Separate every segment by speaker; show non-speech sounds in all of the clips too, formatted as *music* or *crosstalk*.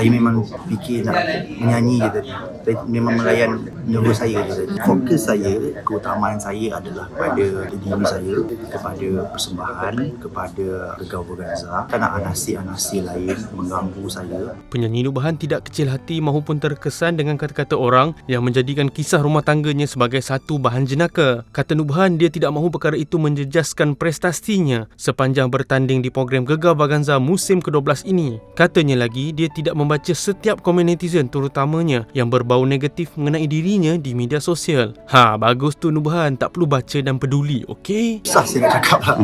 Speaker 1: saya memang fikir nak menyanyi je tadi. Memang melayan nervous saya je tadi. Fokus saya, keutamaan saya adalah pada diri saya, kepada persembahan, kepada Regau Berganza. Nak anasi-anasi lain mengganggu saya.
Speaker 2: Penyanyi Nubahan tidak kecil hati maupun terkesan dengan kata-kata orang yang menjadikan kisah rumah tangganya sebagai satu bahan jenaka. Kata Nubahan, dia tidak mahu perkara itu menjejaskan prestasinya sepanjang bertanding di program Gegar Vaganza musim ke-12 ini. Katanya lagi, dia tidak membaca setiap komen netizen terutamanya yang berbau negatif mengenai dirinya di media sosial. Ha, bagus tu Nubahan, tak perlu baca dan peduli, okey?
Speaker 1: Susah saya nak cakap lah.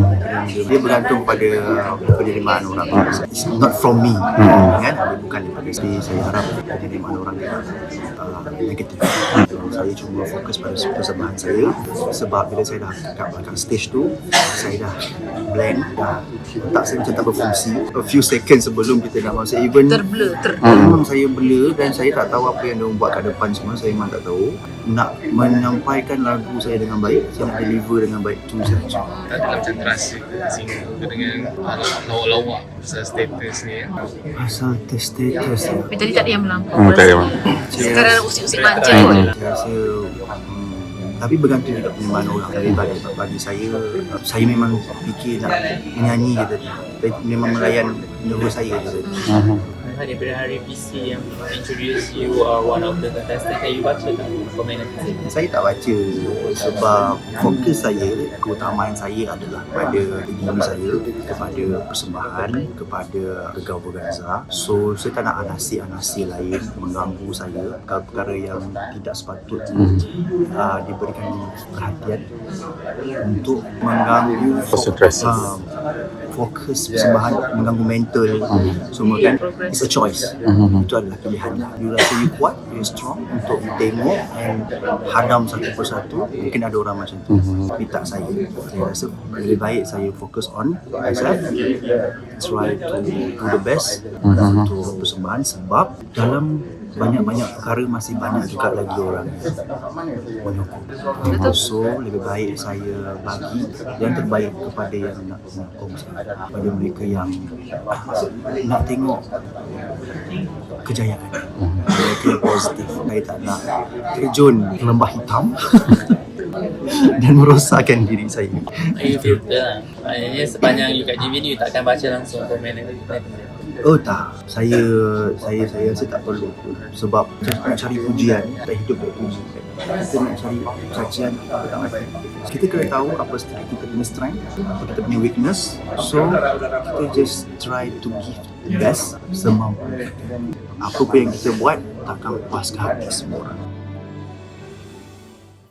Speaker 1: Dia bergantung pada penerimaan orang. It's not from me. Kan? Dia bukan daripada saya. Saya harap penerimaan orang uh, negatif. So, saya cuma fokus pada persembahan saya. Sebab bila saya dah kat belakang stage tu, saya dah blend, dah otak saya macam tak berfungsi. A few seconds sebelum kita nak masuk event,
Speaker 3: terblur ter
Speaker 1: Memang saya blur dan saya tak tahu apa yang dia buat kat depan semua. Saya memang tak tahu. Nak menyampaikan lagu saya dengan baik, saya nak deliver dengan baik. Itu sahaja.
Speaker 4: tak ada macam terasa sini dengan uh, lawak-lawak pasal status ni.
Speaker 1: Pasal test status ya.
Speaker 3: jadi tak ada yang melampau
Speaker 5: Hmm, tak ada,
Speaker 3: sekarang usik-usik manja pun
Speaker 1: Saya rasa tapi bergantung juga penerimaan orang tapi bagi, bagi saya saya memang fikir nak menyanyi je tadi saya memang melayan nervous saya je tadi
Speaker 5: Mhm.
Speaker 6: daripada hari PC yang introduce you are one of the contestant yang you baca tak komen netizen?
Speaker 1: saya tak baca sebab fokus saya keutamaan saya adalah pada diri saya kepada persembahan kepada Regau Berganza. So saya tak nak anasi-anasi lain mengganggu saya. Perkara-perkara yang tidak sepatutnya uh, diberikan perhatian untuk mengganggu
Speaker 5: Konsentrasi.
Speaker 1: uh, fokus persembahan mengganggu mental. Semua kan? It's a choice.
Speaker 5: Mhm.
Speaker 1: itu adalah pilihan. You rasa you kuat you strong untuk tengok and hadam satu persatu mungkin ada orang macam tu. Tapi tak saya. Saya rasa lebih baik saya fokus on myself. Try to do the best untuk persembahan sebab dalam banyak-banyak perkara masih banyak juga lagi orang menyokong. So lebih baik saya bagi yang terbaik kepada yang nak menyokong saya. Kepada mereka yang nak tengok kejayaan mereka yang positif. Saya tak nak terjun ke lembah hitam *laughs* *laughs* dan merosakkan diri saya
Speaker 6: You filter lah. Maknanya sepanjang you kat GV ni you takkan baca langsung komen.
Speaker 1: Oh tak, saya saya saya rasa tak perlu sebab kita nak cari pujian, tak hidup dari puji. Kita nak cari cacian apa tak. Kita kena tahu apa kita punya strength, apa kita punya weakness. So kita just try to give the best semampu. Apa pun yang kita buat takkan puas ke hati semua orang.